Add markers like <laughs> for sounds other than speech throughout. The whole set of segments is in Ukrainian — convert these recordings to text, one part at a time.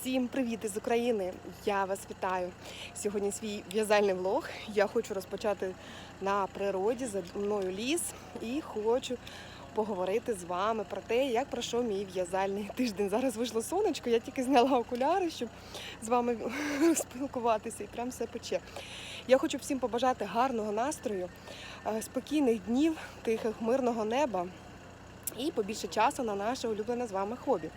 Всім привіт із України! Я вас вітаю. Сьогодні свій в'язальний влог. Я хочу розпочати на природі за мною ліс і хочу поговорити з вами про те, як пройшов мій в'язальний тиждень. Зараз вийшло сонечко, я тільки зняла окуляри, щоб з вами <laughs> спілкуватися і прям все пече. Я хочу всім побажати гарного настрою, е, спокійних днів, тихих, мирного неба. І побільше часу на наше улюблене з вами хобі.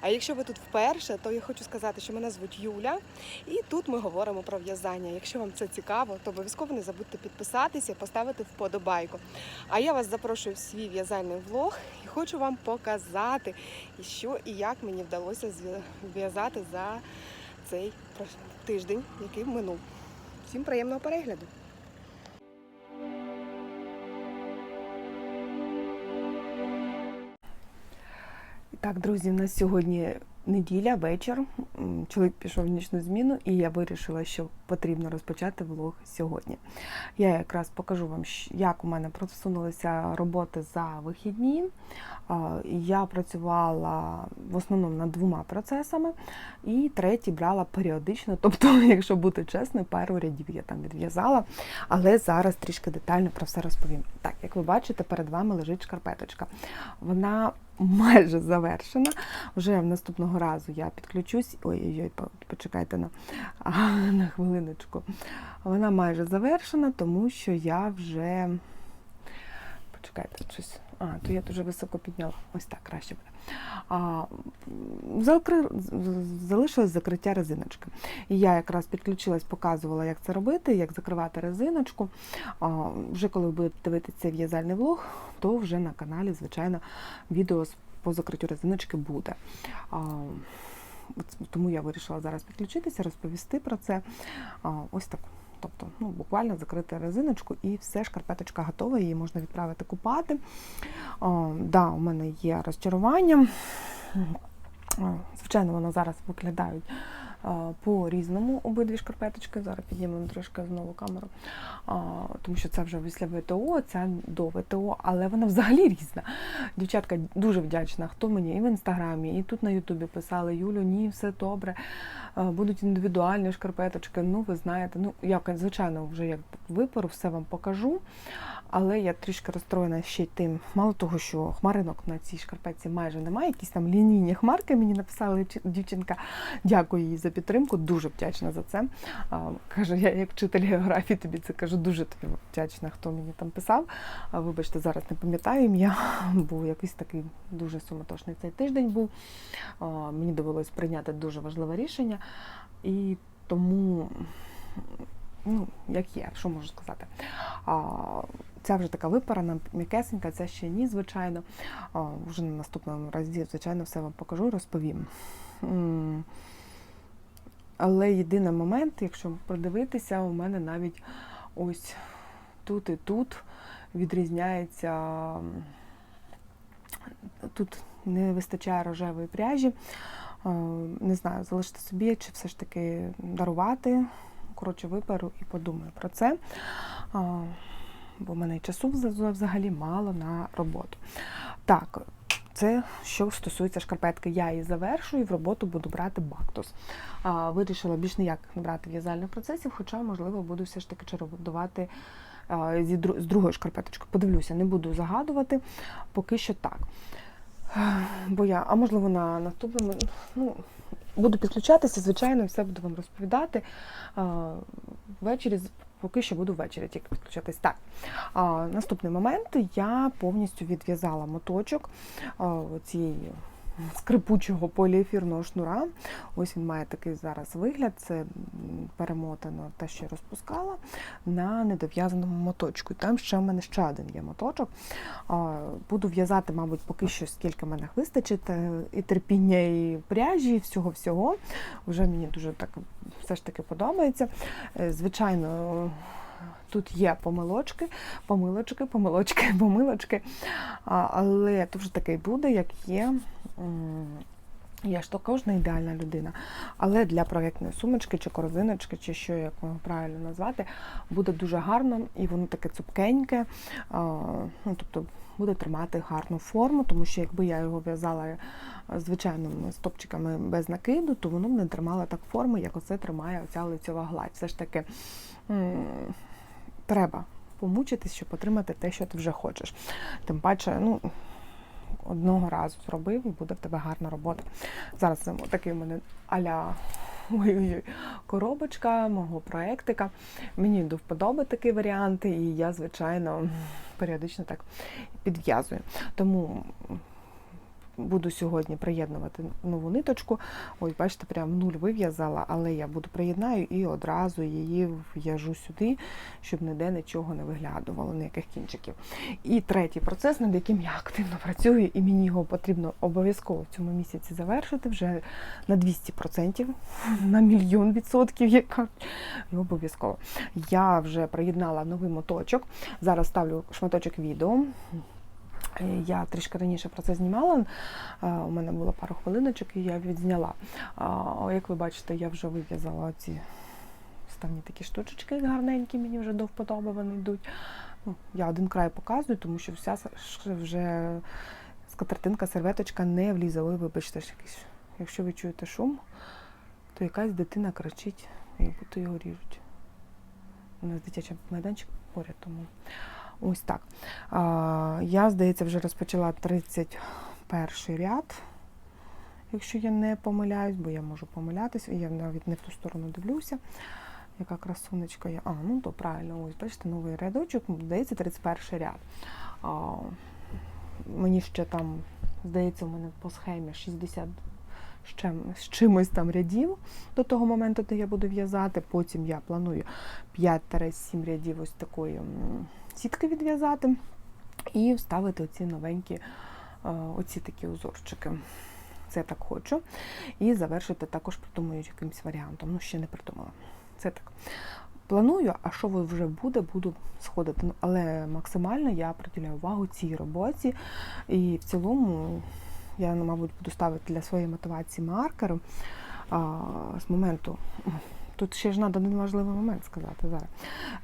А якщо ви тут вперше, то я хочу сказати, що мене звуть Юля, і тут ми говоримо про в'язання. Якщо вам це цікаво, то обов'язково не забудьте підписатися, поставити вподобайку. А я вас запрошую в свій в'язальний влог і хочу вам показати, що і як мені вдалося зв'я- в'язати за цей тиждень, який минув. Всім приємного перегляду! Так, друзі, у нас сьогодні неділя, вечір. Чоловік пішов в нічну зміну, і я вирішила, що потрібно розпочати влог сьогодні. Я якраз покажу вам, як у мене просунулися роботи за вихідні. Я працювала в основному над двома процесами, і третій брала періодично. <laughs> Тобто, якщо бути чесною, пару рядів я там відв'язала, але зараз трішки детально про все розповім. Так, як ви бачите, перед вами лежить шкарпеточка. Вона майже завершена. Вже наступного разу я підключусь. Ой-ой-ой, почекайте на, <laughs> на хвилиночку. Вона майже завершена, тому що я вже. Почекайте, щось. А, то я дуже високо підняла. Ось так краще буде. А, закри... Залишилось закриття резиночки. І я якраз підключилась, показувала, як це робити, як закривати резиночку. А, вже коли ви будете дивитися в'язальний влог, то вже на каналі, звичайно, відео по закриттю резиночки буде. А, Тому я вирішила зараз підключитися, розповісти про це. Ось так. Тобто, ну, буквально закрити резиночку і все, шкарпеточка готова, її можна відправити купати. О, да, у мене є розчарування. Звичайно, воно зараз виглядають а, по-різному обидві шкарпеточки. Зараз піднімемо трошки знову камеру, тому що це вже після ВТО, ця до ВТО, але вона взагалі різна. Дівчатка дуже вдячна, хто мені і в інстаграмі, і тут на Ютубі писали Юлю, ні, все добре. Будуть індивідуальні шкарпеточки. Ну, ви знаєте, ну я звичайно вже як випору, все вам покажу. Але я трішки розстроєна ще й тим, мало того, що хмаринок на цій шкарпетці майже немає, якісь там лінійні хмарки мені написала дівчинка. Дякую їй за підтримку, дуже вдячна за це. А, Каже, я як вчитель географії тобі це кажу, дуже тобі вдячна, хто мені там писав. Вибачте, зараз не пам'ятаю ім'я, <laughs> бо якийсь такий дуже суматошний цей тиждень був. Мені довелось прийняти дуже важливе рішення, і тому, ну, як є, що можу сказати. А, Ця вже така випарана, м'якесенька, це ще ні, звичайно. А, Вже на наступному разі, звичайно, все вам покажу розповім. Але єдиний момент, якщо продивитися, у мене навіть ось тут і тут відрізняється. Тут не вистачає рожевої пряжі. Не знаю, залишити собі чи все ж таки дарувати. Коротше, виперу і подумаю про це. Бо в мене часу взагалі мало на роботу. Так, це що стосується шкарпетки, я її завершую і в роботу буду брати бактус. Вирішила більш ніяк не брати в'язальних процесів, хоча, можливо, буду все ж таки дру- з другою шкарпеточкою. Подивлюся, не буду загадувати, поки що так. Бо я, а можливо, на наступному, ну, буду підключатися, звичайно, все буду вам розповідати. Ввечері, поки що буду ввечері тільки підключатись. Так, наступний момент я повністю відв'язала моточок цієї скрипучого поліефірного шнура. Ось він має такий зараз вигляд. Це перемотано що я розпускала, на недов'язаному моточку. Там ще в мене ще один є моточок. Буду в'язати, мабуть, поки що скільки в мене вистачить, е, і терпіння, і пряжі, і всього-всього. Вже мені дуже так все ж таки подобається. Е, Звичайно, тут є помилочки, помилочки, помилочки, <laughs> помилочки. Але то вже таке буде, як є. Я ж також не ідеальна людина, але для проєктної сумочки чи корзиночки, чи що як його правильно назвати, буде дуже гарно і воно таке цупкеньке. Ну, тобто буде тримати гарну форму, тому що якби я його в'язала е, звичайними стопчиками без накиду, то воно б не тримало так форми, як оце тримає оця лицьова гладь. Все ж таки треба помучитись, щоб отримати те, що ти вже хочеш. Тим паче, ну. Одного разу зробив і буде в тебе гарна робота. Зараз це такий у мене аля ой-ой-ой, коробочка мого проектика. Мені до вподоби такий варіант, і я, звичайно, періодично так підв'язую. Тому буду сьогодні приєднувати нову ниточку. Ось, бачите, прям нуль вив'язала, але я буду приєднаю і одразу її в'яжу сюди, щоб ніде нічого не виглядувало, ніяких кінчиків. І третій процес, над яким я активно працюю, і мені його потрібно обов'язково в цьому місяці завершити вже на 200%, на мільйон відсотків, яка обов'язково. Я вже приєднала новий моточок. Зараз ставлю шматочок відео. Е, Я трішки раніше про це знімала. е, У мене було пару хвилиночок, і я відзняла. Як ви бачите, я вже вив'язала ці ставні такі штучечки гарненькі, мені вже до вподоби йдуть. Ну, Я один край показую, тому що вся вже скатертинка, серветочка не влізе. Ой, вибачте. Якщо ви чуєте шум, то якась дитина кричить, як будто його ріжуть. У нас дитячий майданчик поряд, тому ось так. Я, здається, вже розпочала 31 ряд, якщо я не помиляюсь, бо я можу помилятися, я навіть не в ту сторону дивлюся. Яка красунечка є. А, ну то правильно, ось бачите, новий рядочок, здається, 31 ряд. А, мені ще там, здається, у мене по схемі 60 з чим- з чимось там рядів до того моменту, де я буду в'язати. Потім я планую 5-7 рядів ось такої сітки відв'язати і вставити оці новенькі, е, оці такі узорчики. Це так хочу. І завершити також придумаю якимось варіантом. Ну, ще не придумала. Це так. Планую, а що вже буде, буду сходити. Ну, Але максимально я приділяю увагу цій роботі. І в цілому я, ну, мабуть, буду ставити для своєї мотивації маркер а, з моменту. Тут ще ж треба один важливий момент сказати зараз.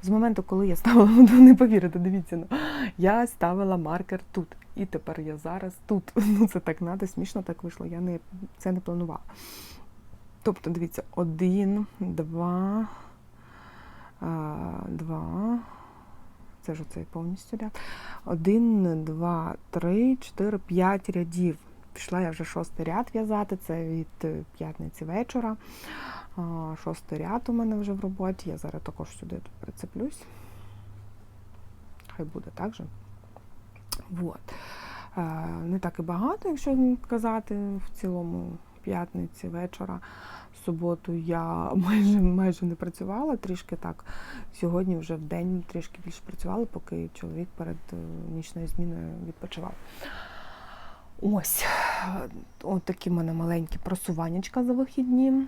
З моменту, коли я ставила, <laughs> не повірите, дивіться, ну, я ставила маркер тут. І тепер я зараз тут. <laughs> Ну це так надо, смішно так вийшло. Я не, це не планувала. Тобто, дивіться, один, два, два. Це ж оцей повністю ряд. Один, два, три, чотири, п'ять рядів. Пішла я вже шостий ряд в'язати, це від е, п'ятниці вечора. Шостий ряд у мене вже в роботі. Я зараз також сюди прицеплюсь. Хай буде так же. Вот. Е, Не так і багато, якщо казати в цілому п'ятниці вечора. В суботу я <laughs> майже майже не працювала, трішки так. Сьогодні вже в день трішки більше працювала, поки чоловік перед е, нічною зміною відпочивав. Ось, от такі в мене маленькі просуваннячка за вихідні.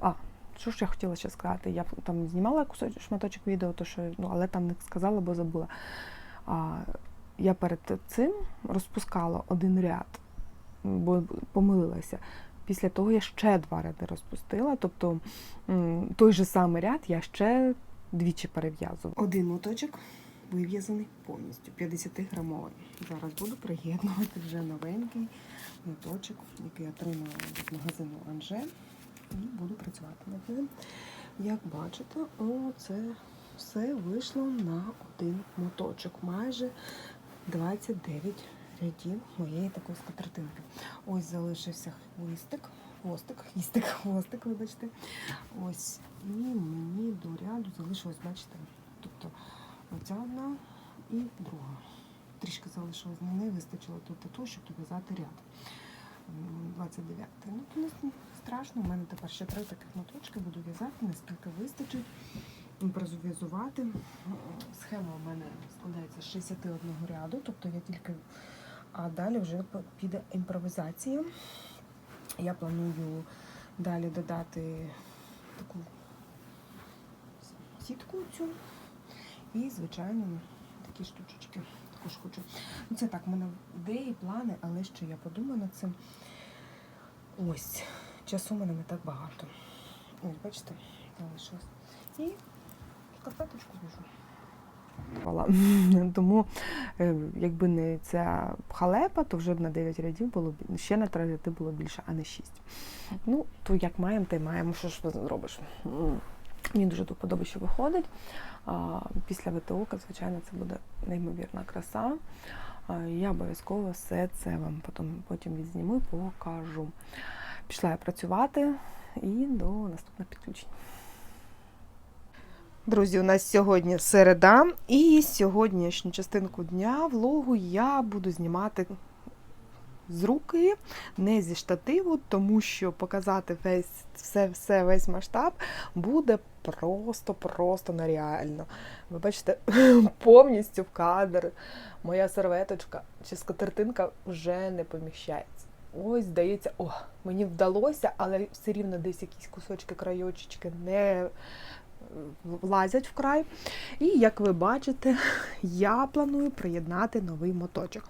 А, що ж я хотіла ще сказати? Я там знімала кусочок шматочок відео, то що, ну, але там не сказала, бо забула. А, я перед цим розпускала один ряд, бо помилилася. Після того я ще два ряди розпустила. Тобто той же самий ряд я ще двічі перев'язувала. Один моточок вив'язаний повністю, 50-грамовий. Зараз буду приєднувати вже новенький моточок, який отримала від магазину Анже. І буду працювати над ним. Як бачите, оце все вийшло на один моточок. Майже 29 рядів моєї такої скатертинки. Ось залишився хвостик, хвостик, хвістик, хвостик, вибачте. Ось. І мені до ряду залишилось, бачите, тобто оця одна і друга. Трішки залишилось не вистачило тут для того, щоб дов'язати ряд. М, 29. Ну, то не страшно, у мене тепер ще три таких моточки буду в'язати, наскільки вистачить імпровізувати. Схема у мене складається з 61 ряду, тобто я тільки, а далі вже піде імпровізація. Я планую далі додати таку сітку цю і, звичайно, такі штучечки також хочу. Ну, це так, в мене ідеї, плани, але ще я подумаю над цим. Ось, часу в мене не так багато. Ось, бачите, залишилось. І шкарпеточку в'яжу. <laughs> Тому, е, якби не ця халепа, то вже б на 9 рядів було б ще на 3 ряди було більше, а не 6. Ну, то як маємо, то й маємо. Що ж зробиш? Мені дуже тут подобається, що виходить. Після ВТО, звичайно, це буде неймовірна краса. Я обов'язково все це вам потім, потім відзніму покажу. Пішла я працювати і до наступного підключення. Друзі, у нас сьогодні середа, і сьогоднішню частинку дня влогу я буду знімати з руки, не зі штативу, тому що показати весь все, все весь масштаб буде просто-просто нереально. Ви бачите, <laughs> повністю в кадр моя серветочка чи скатертинка вже не поміщається. Ось, здається, о, мені вдалося, але все рівно десь якісь кусочки, крайочечки не влазять в край. І як ви бачите, <laughs> я планую приєднати новий моточок.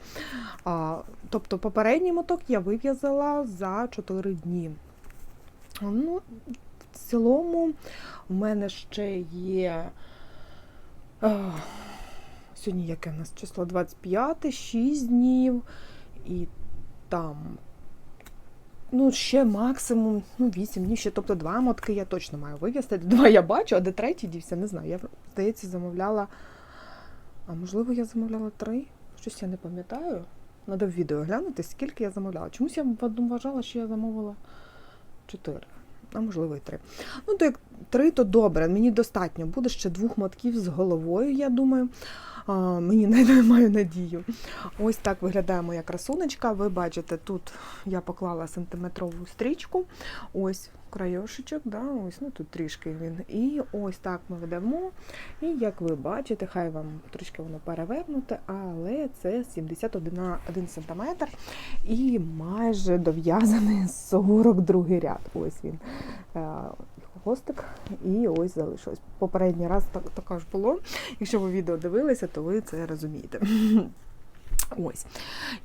А, тобто попередній моток я вив'язала за 4 дні. Ну, в цілому, в мене ще є. А, сьогодні яке в нас число 25, 6 днів, і там Ну, ще максимум ну, 8 днів, ще, тобто два мотки я точно маю вивезти. Два я бачу, а де третій дівся, не знаю. Я, здається, замовляла. А можливо, я замовляла три? Щось я не пам'ятаю. Надо в відео глянути, скільки я замовляла. Чомусь я вважала, що я замовила чотири. А можливо, і три. Ну, то як три, то добре. Мені достатньо. Буде ще двох мотків з головою, я думаю. А, Мені не маю надію. Ось так виглядає моя красунечка. Ви бачите, тут я поклала сантиметрову стрічку. Ось крайошечок, да, ось, ну тут трішки він. І ось так ми ведемо. І як ви бачите, хай вам трішки воно перевернуте, але це 71 см і майже дов'язаний 42 ряд. Ось він. Е, хвостик, і ось залишилось. Попередній раз так, також було. Якщо ви відео дивилися, то ви це розумієте. Ось.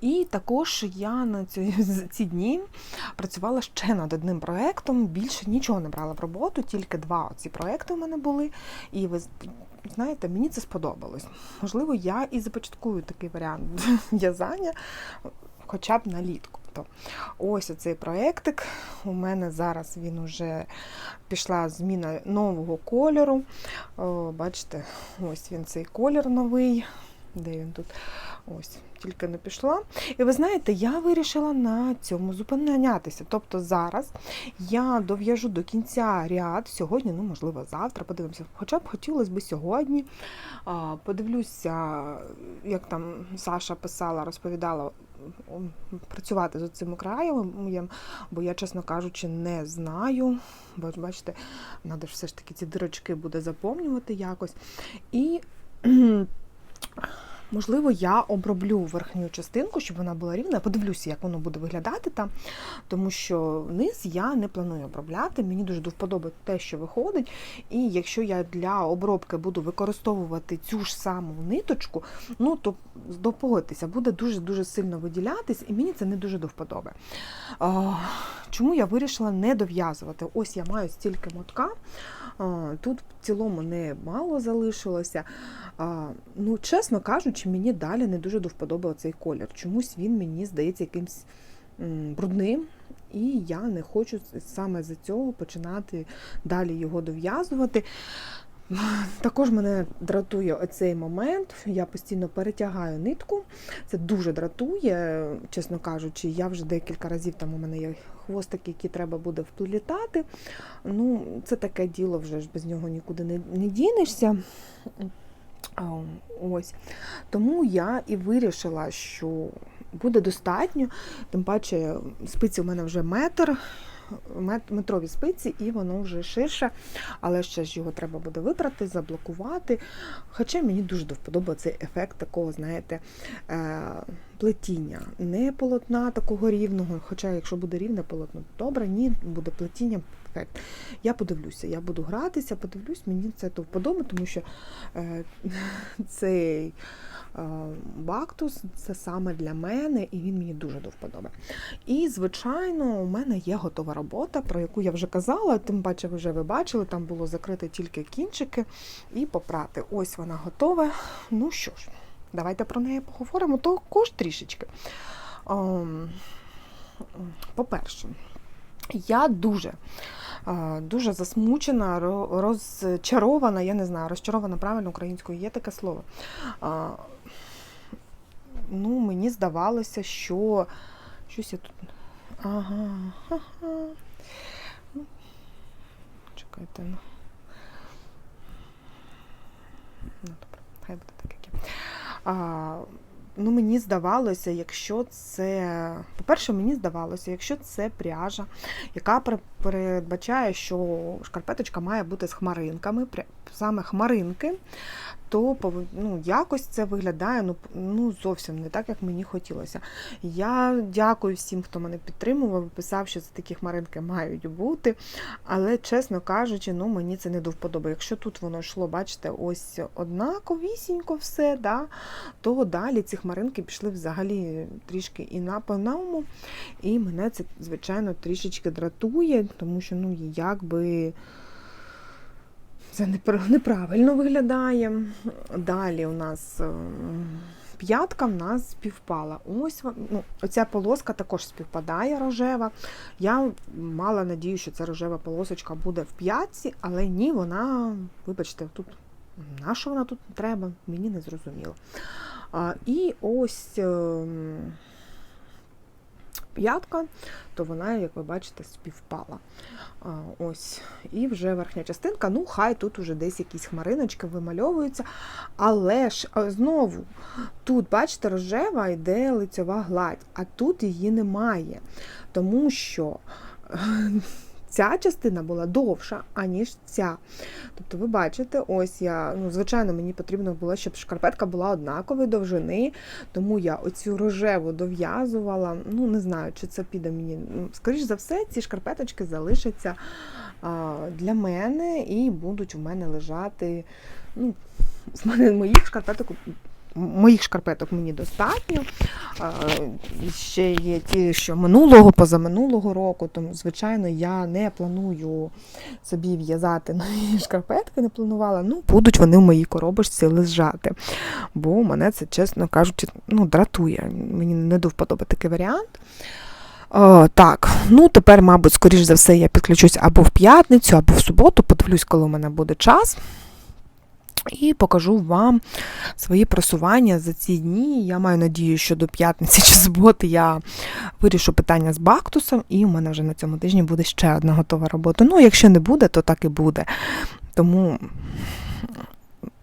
І також я на ці, ці дні працювала ще над одним проєктом, більше нічого не брала в роботу, тільки два ці проєкти у мене були. І ви знаєте, мені це сподобалось. Можливо, я і започаткую такий варіант <laughs> в'язання, хоча б на літку. Ось оцей проєктик. У мене зараз він уже пішла зміна нового кольору. О, Бачите, ось він цей колір новий. Де він тут? Ось, тільки не пішла. І ви знаєте, я вирішила на цьому зупинятися. Тобто зараз я дов'яжу до кінця ряд сьогодні, ну, можливо, завтра, подивимося. Хоча б хотілося б сьогодні. Подивлюся, як там Саша писала, розповідала. Працювати з цим краєм, бо я, чесно кажучи, не знаю. Бо, бачите, треба все ж таки ці дирочки буде заповнювати якось. І Можливо, я оброблю верхню частинку, щоб вона була рівна. Подивлюся, як воно буде виглядати там, тому що низ я не планую обробляти. Мені дуже до те, що виходить. І якщо я для обробки буду використовувати цю ж саму ниточку, ну то погодьтеся, буде дуже-дуже сильно виділятись, і мені це не дуже до вподоби. Чому я вирішила не дов'язувати? Ось я маю стільки мотка. Тут в цілому не мало залишилося. Ну, Чесно кажучи, мені далі не дуже до цей колір. Чомусь він мені здається якимсь брудним. І я не хочу саме за цього починати далі його дов'язувати. Також мене дратує оцей момент. Я постійно перетягаю нитку. Це дуже дратує, чесно кажучи, я вже декілька разів там у мене хвостики, які треба буде вплітати. Ну, Це таке діло вже ж без нього нікуди не, не дінешся. Ось. Тому я і вирішила, що буде достатньо, тим паче спиці у мене вже метр метрові спиці, і воно вже ширше, але ще ж його треба буде випрати, заблокувати. Хоча мені дуже до цей ефект такого, знаєте, е, плетіння, не полотна такого рівного. Хоча, якщо буде рівне полотно, то добре, ні, буде плетіння. Я подивлюся, я буду гратися, подивлюсь, мені це до вподоби, тому що е, <laughs> цей е, бактус це саме для мене, і він мені дуже до вподоби. І, звичайно, у мене є готова робота, про яку я вже казала, тим паче, вже ви бачили, там було закрити тільки кінчики і попрати. Ось вона готова. Ну що ж, давайте про неї поговоримо, також трішечки. Ем, По-перше, я дуже, е, дуже засмучена, розчарована, я не знаю, розчарована правильно українською, є таке слово. Ну, мені здавалося, що щось я тут. Ага. ха-ха. Ну, Чекайте. Ну. Ну, добре, хай буде так, як є. А, ну, мені здавалося, якщо це. По-перше, мені здавалося, якщо це пряжа, яка пер- передбачає, що шкарпеточка має бути з хмаринками, саме хмаринки, то ну, якось це виглядає ну, ну, зовсім не так, як мені хотілося. Я дякую всім, хто мене підтримував, писав, що це такі хмаринки мають бути. Але, чесно кажучи, ну, мені це не до вподоби. Якщо тут воно йшло, бачите, ось однаковісінько все, да, то далі ці хмаринки пішли взагалі трішки і на по-новому. І мене це, звичайно, трішечки дратує, тому що ну, якби це неправильно виглядає. Далі у нас ем, п'ятка в нас співпала. Ось ну, оця полоска також співпадає рожева. Я мала надію, що ця рожева полосочка буде в п'ятці, але ні, вона, вибачте, тут на що вона тут треба, мені не зрозуміло. І ось ем, п'ятка, то вона, як ви бачите, співпала. А, ось. І вже верхня частинка, ну, хай тут уже десь якісь хмариночки вимальовуються. Але ж знову, тут, бачите, рожева йде лицьова гладь, а тут її немає. Тому що ця частина була довша, аніж ця. Тобто, ви бачите, ось я, ну, звичайно, мені потрібно було, щоб шкарпетка була однакової довжини, тому я оцю рожеву дов'язувала. Ну, не знаю, чи це піде мені. Ну, Скоріш за все, ці шкарпеточки залишаться а, для мене і будуть у мене лежати. Ну, з мене моїх шкарпеток. Моїх шкарпеток мені достатньо. Ще є ті, що минулого, позаминулого року. Тому, звичайно, я не планую собі в'язати <laughs> нові шкарпетки, не планувала. Ну, будуть вони в моїй коробочці лежати. Бо мене це, чесно кажучи, ну, дратує. Мені не до вподоби такий варіант. О, так, ну тепер, мабуть, скоріш за все, я підключусь або в п'ятницю, або в суботу. Подивлюсь, коли у мене буде час. І покажу вам свої просування за ці дні. Я маю надію, що до п'ятниці чи суботи я вирішу питання з бактусом, і у мене вже на цьому тижні буде ще одна готова робота. Ну, якщо не буде, то так і буде. Тому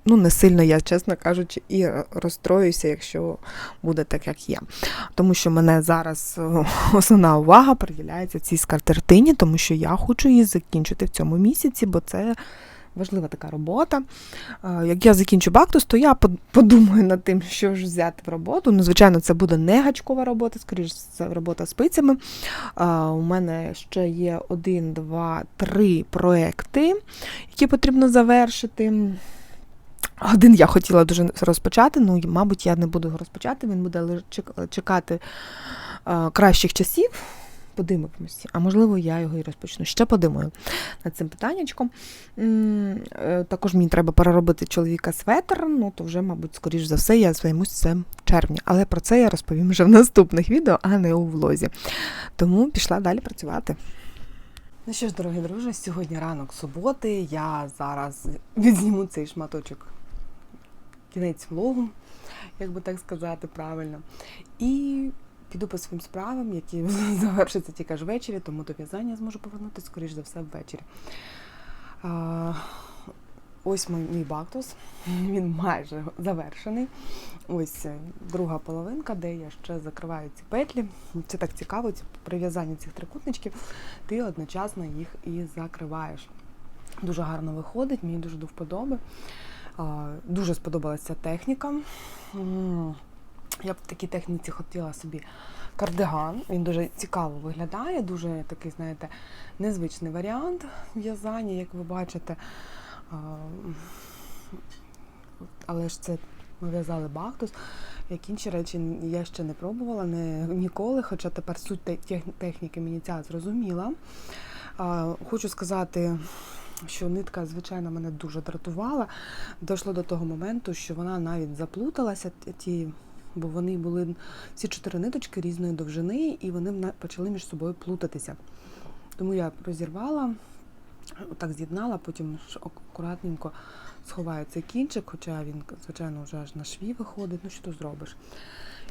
ну, не сильно я, чесно кажучи, і розстроюся, якщо буде так, як є. Тому що мене зараз е, основна увага приділяється цій скатертині, тому що я хочу її закінчити в цьому місяці, бо це важлива така робота. Е, Як я закінчу бактус, то я подумаю над тим, що ж взяти в роботу. Ну, звичайно, це буде не гачкова робота, скоріш це робота спицями. Е, У мене ще є один, два, три проекти, які потрібно завершити. Один я хотіла дуже розпочати, ну, мабуть, я не буду його розпочати, він буде чекати е, кращих часів. Подивимось, а можливо, я його і розпочну. Ще подумаю над цим питаннячком. Е, Також мені треба переробити чоловіка светр, ну то вже, мабуть, скоріш за все, я займусь цим в червні. Але про це я розповім вже в наступних відео, а не у влозі. Тому пішла далі працювати. Ну що ж, дорогі друзі, сьогодні ранок суботи. Я зараз відзніму цей шматочок кінець влогу, як би так сказати правильно. І піду по своїм справам, які <laughs> завершаться тільки ж ввечері, тому до в'язання зможу повернутися, скоріш за все, ввечері. А, ось мій, мій бактус, <laughs> він майже завершений. Ось е, друга половинка, де я ще закриваю ці петлі. Це так цікаво, ці прив'язання цих трикутничків, ти одночасно їх і закриваєш. Дуже гарно виходить, мені дуже до вподоби. Дуже сподобалася техніка. Я б в такій техніці хотіла собі кардиган. Він дуже цікаво виглядає, дуже такий, знаєте, незвичний варіант в'язання, як ви бачите. Але ж це ми в'язали бактус. Як інші речі я ще не пробувала не, ніколи, хоча тепер суть техніки мені ця зрозуміла. Хочу сказати, що нитка, звичайно, мене дуже дратувала. Дійшло до того моменту, що вона навіть заплуталася, ті, бо вони були всі чотири ниточки різної довжини, і вони почали між собою плутатися. Тому я розірвала, так з'єднала, потім акуратненько сховаю цей кінчик, хоча він, звичайно, вже аж на шві виходить, ну що тут зробиш.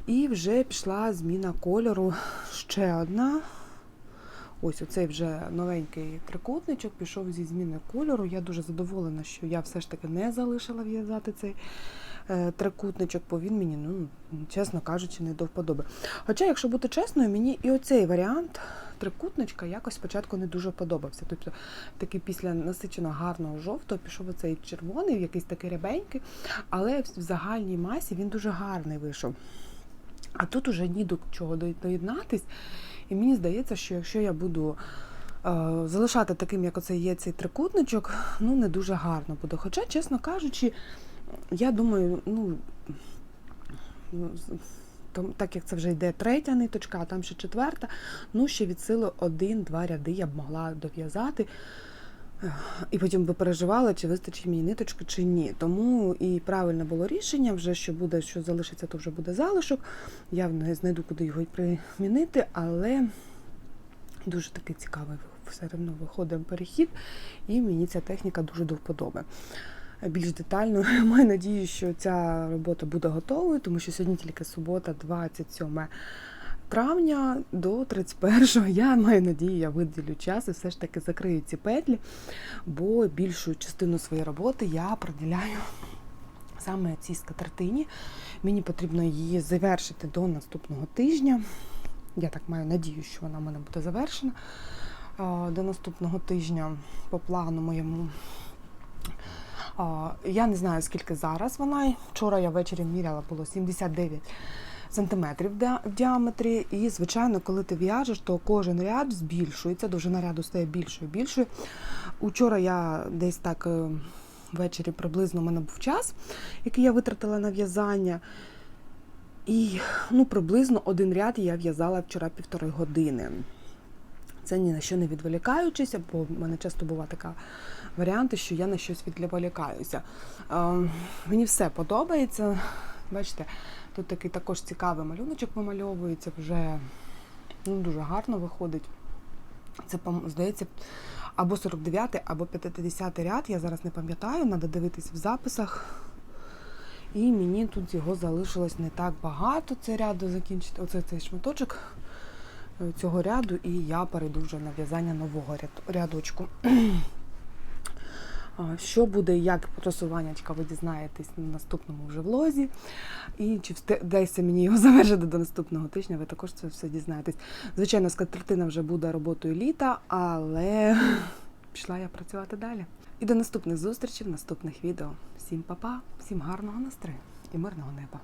І вже пішла зміна кольору. Ще одна. Ось оцей вже новенький трикутничок пішов зі зміни кольору. Я дуже задоволена, що я все ж таки не залишила в'язати цей трикутничок, бо він мені, ну, чесно кажучи, не до вподоби. Хоча, якщо бути чесною, мені і оцей варіант трикутничка якось спочатку не дуже подобався. Тобто такий після насичено гарного жовтого пішов оцей червоний, якийсь такий рябенький, але в загальній масі він дуже гарний вийшов. А тут уже ні до чого доєднатись. І мені здається, що якщо я буду е, залишати таким, як оце є цей трикутничок, ну не дуже гарно буде. Хоча, чесно кажучи, я думаю, ну. ну, там, так як це вже йде третя ниточка, а там ще четверта, ну ще від сили один-два ряди я б могла дов'язати. І потім би переживала, чи вистачить мені ниточки, чи ні. Тому і правильне було рішення, вже що буде, що залишиться, то вже буде залишок. Я не знайду, куди його примінити, але дуже такий цікавий все одно виходить перехід, і мені ця техніка дуже до вподоби. Більш детально <laughs> маю надію, що ця робота буде готовою, тому що сьогодні тільки субота, 27 травня до 31-го. Я маю надію, я виділю час і все ж таки закрию ці петлі, бо більшу частину своєї роботи я приділяю саме цій скатертині. Мені потрібно її завершити до наступного тижня. Я так маю надію, що вона в мене буде завершена до наступного тижня по плану моєму. Я не знаю, скільки зараз вона. Вчора я ввечері міряла, було 79 сантиметрів в діаметрі. І, звичайно, коли ти в'яжеш, то кожен ряд збільшується, довжина ряду стає більшою і більшою. Учора я десь так е, ввечері приблизно у мене був час, який я витратила на в'язання. І ну, приблизно один ряд я в'язала вчора півтори години. Це ні на що не відволікаючися, бо в мене часто буває така варіанти, що я на щось відволікаюся. Е, мені все подобається. Бачите, тут такий також цікавий малюночок помальовується, вже ну, дуже гарно виходить. Це, здається, або 49, або 50 ряд, я зараз не пам'ятаю, треба дивитись в записах. І мені тут його залишилось не так багато, цей ряду закінчити. Оце цей шматочок е, цього ряду, і я перейду вже на в'язання нового ряд- рядочку. Що буде, як просуваннячка, ви дізнаєтесь на наступному вже влозі. І чи вдасться мені його <laughs> завершити до наступного тижня, ви також це все дізнаєтесь. Звичайно, скатертина вже буде роботою літа, але <laughs> пішла я працювати далі. І до наступних зустрічей наступних відео. Всім па-па, всім гарного настрою і мирного неба.